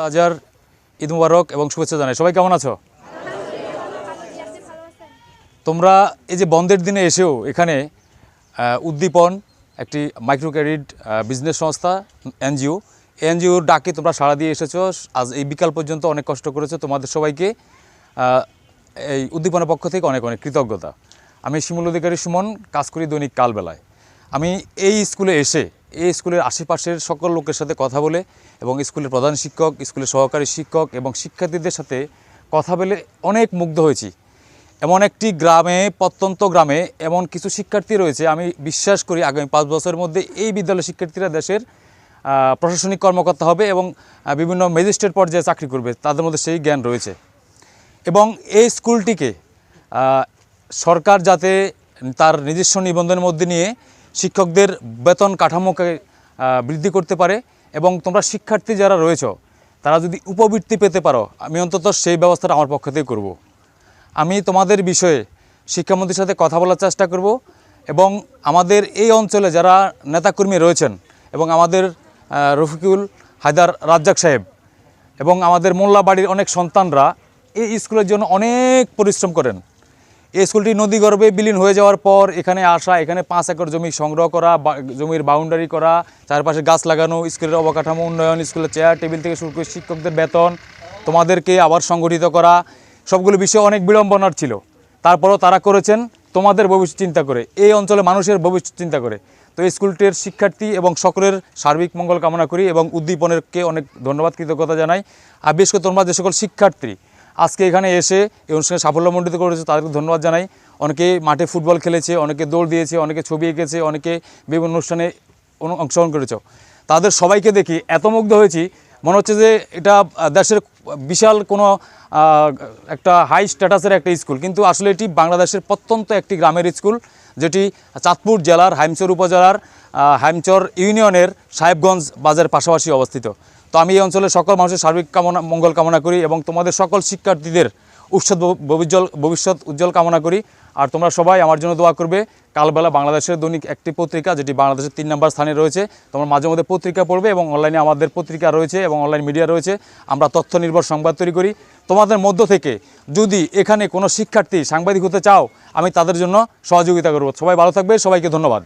হাজার ঈদ মুবারক এবং শুভেচ্ছা জানাই। সবাই কেমন আছো? তোমরা এই যে বন্ধের দিনে এসেও এখানে উদ্দীপন, একটি মাইক্রো ক্রেডিট বিজনেস সংস্থা, এনজিও এনজিওর ডাকে তোমরা সাড়া দিয়ে এসেছ। আজ এই বিকাল পর্যন্ত অনেক কষ্ট করেছ তোমাদের সবাইকে। এই উদ্দীপনের পক্ষ থেকে অনেক অনেক কৃতজ্ঞতা। আমি শিমুল অধিকারী সুমন, কাজ করি দৈনিক কালবেলায়। আমি এই স্কুলে এসে এই স্কুলের আশেপাশের সকল লোকের সাথে কথা বলে এবং স্কুলের প্রধান শিক্ষক, স্কুলের সহকারী শিক্ষক এবং শিক্ষার্থীদের সাথে কথা বলে অনেক মুগ্ধ হয়েছি। এমন একটি গ্রামে, প্রত্যন্ত গ্রামে এমন কিছু শিক্ষার্থী রয়েছে, আমি বিশ্বাস করি আগামী পাঁচ বছরের মধ্যে এই বিদ্যালয়ের শিক্ষার্থীরা দেশের প্রশাসনিক কর্মকর্তা হবে এবং বিভিন্ন ম্যাজিস্ট্রেট পর্যায়ে চাকরি করবে, তাদের মধ্যে সেই জ্ঞান রয়েছে। এবং এই স্কুলটিকে সরকার যাতে তার নিজস্ব নিবন্ধনের মধ্যে নিয়ে শিক্ষকদের বেতন কাঠামোকে বৃদ্ধি করতে পারে এবং তোমরা শিক্ষার্থী যারা রয়েছ, তারা যদি উপবৃত্তি পেতে পারো, আমি অন্তত সেই ব্যবস্থাটা আমার পক্ষ থেকে করব। আমি তোমাদের বিষয়ে শিক্ষামন্ত্রীর সাথে কথা বলার চেষ্টা করব এবং আমাদের এই অঞ্চলে যারা নেতাকর্মী রয়েছেন এবং আমাদের রফিকুল হায়দার রাজ্জাক সাহেব এবং আমাদের মোল্লা বাড়ির অনেক সন্তানরা এই স্কুলের জন্য অনেক পরিশ্রম করেন। এই স্কুলটি নদী নদীগর্ভে বিলীন হয়ে যাওয়ার পর এখানে আসা, এখানে পাঁচ একর জমি সংগ্রহ করা জমির বাউন্ডারি করা, চারপাশে গাছ লাগানো, স্কুলের অবকাঠামো উন্নয়ন, স্কুলের চেয়ার, টেবিল থেকে শুরু করে শিক্ষকদের বেতন, তোমাদেরকে আবার সংগঠিত করা, সবগুলো বিষয় অনেক বিড়ম্বনার ছিল। তারপরেও তারা করেছেন তোমাদের ভবিষ্যৎ চিন্তা করে, এই অঞ্চলে মানুষের ভবিষ্যৎ চিন্তা করে। তো এই স্কুলটির শিক্ষার্থী এবং সকলের সার্বিক মঙ্গল কামনা করি এবং উদ্দীপনেরকে অনেক ধন্যবাদ, কৃতজ্ঞতা জানাই। আর বিশেষ করে তোমরা যে সকল শিক্ষার্থী আজকে এখানে এসে এই অনুষ্ঠানে সাফল্যমণ্ডিত করেছে, তাদেরকে ধন্যবাদ জানাই। অনেকে মাঠে ফুটবল খেলেছে, অনেকে দৌড় দিয়েছে, অনেকে ছবি এঁকেছে, অনেকে বিভিন্ন অনুষ্ঠানে অনু- অংশগ্রহণ করেছে। তাদের সবাইকে দেখি এত মুগ্ধ হয়েছি, মনে হচ্ছে যে এটা দেশের বিশাল কোনো একটা হাই স্ট্যাটাসের একটা স্কুল কিন্তু আসলে এটি বাংলাদেশের প্রত্যন্ত একটি গ্রামের স্কুল যেটি চাঁদপুর জেলার হাইমচর উপজেলার হাইমচর ইউনিয়নের সাহেবগঞ্জ বাজার পাশাপাশি অবস্থিত। তো আমি এই অঞ্চলের সকল মানুষের সার্বিক কামনা, মঙ্গল কামনা করি এবং তোমাদের সকল শিক্ষার্থীদের উৎসব ভবিষ্যৎ ভবিষ্যৎ উজ্জ্বল কামনা করি। আর তোমরা সবাই আমার জন্য দোয়া করবে। কালবেলা বাংলাদেশের দৈনিক একটি পত্রিকা, যেটি বাংলাদেশের তিন নম্বর স্থানে রয়েছে, তোমরা মাঝে মধ্যে পত্রিকা পড়বে এবং অনলাইনে আমাদের পত্রিকা রয়েছে এবং অনলাইন মিডিয়া রয়েছে। আমরা তথ্য নির্ভর সংবাদ তৈরি করি। তোমাদের মধ্য থেকে যদি এখানে কোনো শিক্ষার্থী সাংবাদিক হতে চাও, আমি তাদের জন্য সহযোগিতা করব। সবাই ভালো থাকবে, সবাইকে ধন্যবাদ।